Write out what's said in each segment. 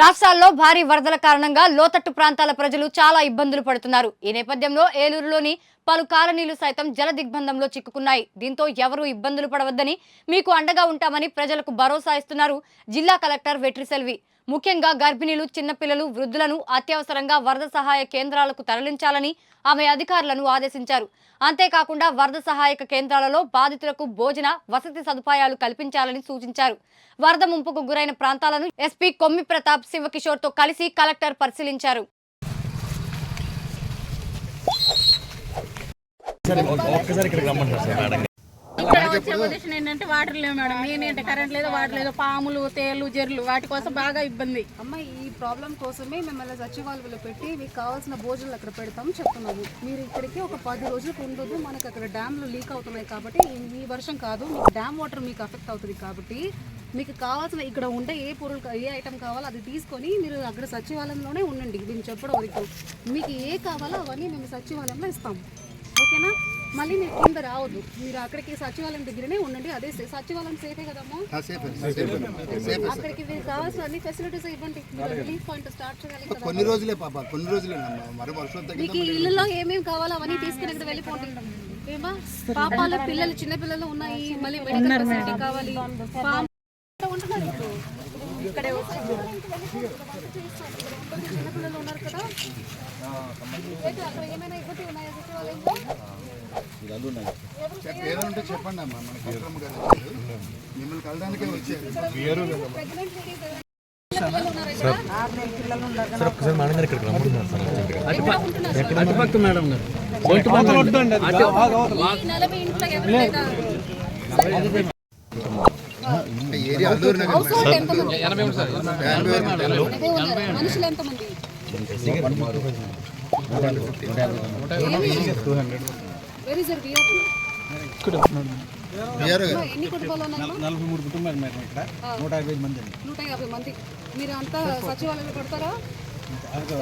రాష్ట్రాల్లో భారీ వరదల కారణంగా లోతట్టు ప్రాంతాల ప్రజలు చాలా ఇబ్బందులు పడుతున్నారు. ఈ నేపథ్యంలో ఏలూరులోని పలు కాలనీలు సైతం జల దిగ్బంధంలో చిక్కుకున్నాయి. దీంతో ఎవరూ ఇబ్బందులు పడవద్దని మీకు అండగా ఉంటామని ప్రజలకు భరోసా ఇస్తున్నారు జిల్లా కలెక్టర్ వెట్రిసెల్వి ముఖ్యంగా గర్భిణీలు చిన్నపిల్లలు వృద్ధులను అత్యవసరంగా వరద సహాయ కేంద్రాలకు తరలించాలని ఆమె అధికారులను ఆదేశించారు. అంతేకాకుండా వరద సహాయక కేంద్రాలలో బాధితులకు భోజన వసతి సదుపాయాలు కల్పించాలని సూచించారు. వరద ముంపుకు గురైన ప్రాంతాలను ఎస్పీ కొమ్మి ప్రతాప్ శివకిషోర్తో కలిసి కలెక్టర్ పరిశీలించారు ఒక్కసారి ఇక్కడికి రమ్మంటారు సార్ మేడం ఇక్కడ వచ్చే పొజిషన్ ఏంటంటే వాటర్ లేవు మేడం. నేనేంటే కరెంట్ లేదు వాటర్ లేదు పాములు తేలు జర్లు వాటి కోసం బాగా ఇబ్బంది. అమ్మ ఈ ప్రాబ్లం కోసమే మిమ్మల్ని సచివాలయంలో పెట్టి మీకు కావాల్సిన భోజనాలు అక్కడ పెడతాం చెప్తున్నాము. మీరు ఇక్కడికి ఒక పది రోజులకు ఉండదు మనకు అక్కడ డ్యామ్లు లీక్ అవుతున్నాయి కాబట్టి ఈ- వర్షం కాదు మీకు డ్యామ్ వాటర్ మీకు అఫెక్ట్ అవుతుంది కాబట్టి మీకు కావాల్సిన ఇక్కడ ఉండే ఏ పొరులు ఏ ఐటమ్ కావాలో అది తీసుకొని మీరు అక్కడ సచివాలయంలోనే ఉండండి. మేము చెప్పడం వరకు. మీకు ఏ కావాలో అవన్నీ మేము సచివాలయంలో ఇస్తాం. ఓకేనా? మళ్ళీ మీరు కింద రావద్దు. మీరు అక్కడికి సచివాలయం దగ్గరనే ఉండండి. అదే సచివాలయం సేఫే కదమ్మా? అక్కడికి మీరు కావాల్సిన అన్ని ఫెసిలిటీస్ ఇవ్వండి. మీరు రిలీఫ్ పాయింట్ స్టార్ట్ చేయాలి కొన్ని రోజులే పాప కొన్ని తగ్గి మీకు ఇల్లులో ఏమేమి కావాలో అవన్నీ తీసుకుని ఇక్కడ వెళ్ళిపోండి. ఏమా? పాపాలు పిల్లలు చిన్న పిల్లలు ఉన్నాయి. మళ్ళీ మెడికల్ ఫెసిలిటీ కావాలి. ఫామ్ ఇక్కడే వచ్చి చిన్న పిల్లలు ఉన్నారు? కదా అక్కడ ఏమైనా ఇబ్బంది ఉన్నాయా ఉంటే చెప్పండి అమ్మా మన గారు వచ్చారు మిమ్మల్ని కలడానికే వచ్చారు మేడం హౌస్ హోల్డ్ ఎంతమంది మనుషులు వెరీ సార్ ఎన్ని కుటుంబాలు నలభై మూడు కుటుంబాలు మేడం ఇక్కడ. నూట యాభై మంది అండి. నూట యాభై మంది. మీరు అంతా సచివాలయంలో పెడతారా?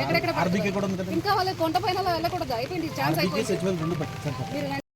ఎక్కడెక్కడ ఆర్బీకే కూడా ఉంది కదా. ఇంకా వాళ్ళ కొండ పైన అలా వెళ్ళకూడదు? అయిపోయింది ఛాన్స్ అయిపోయింది.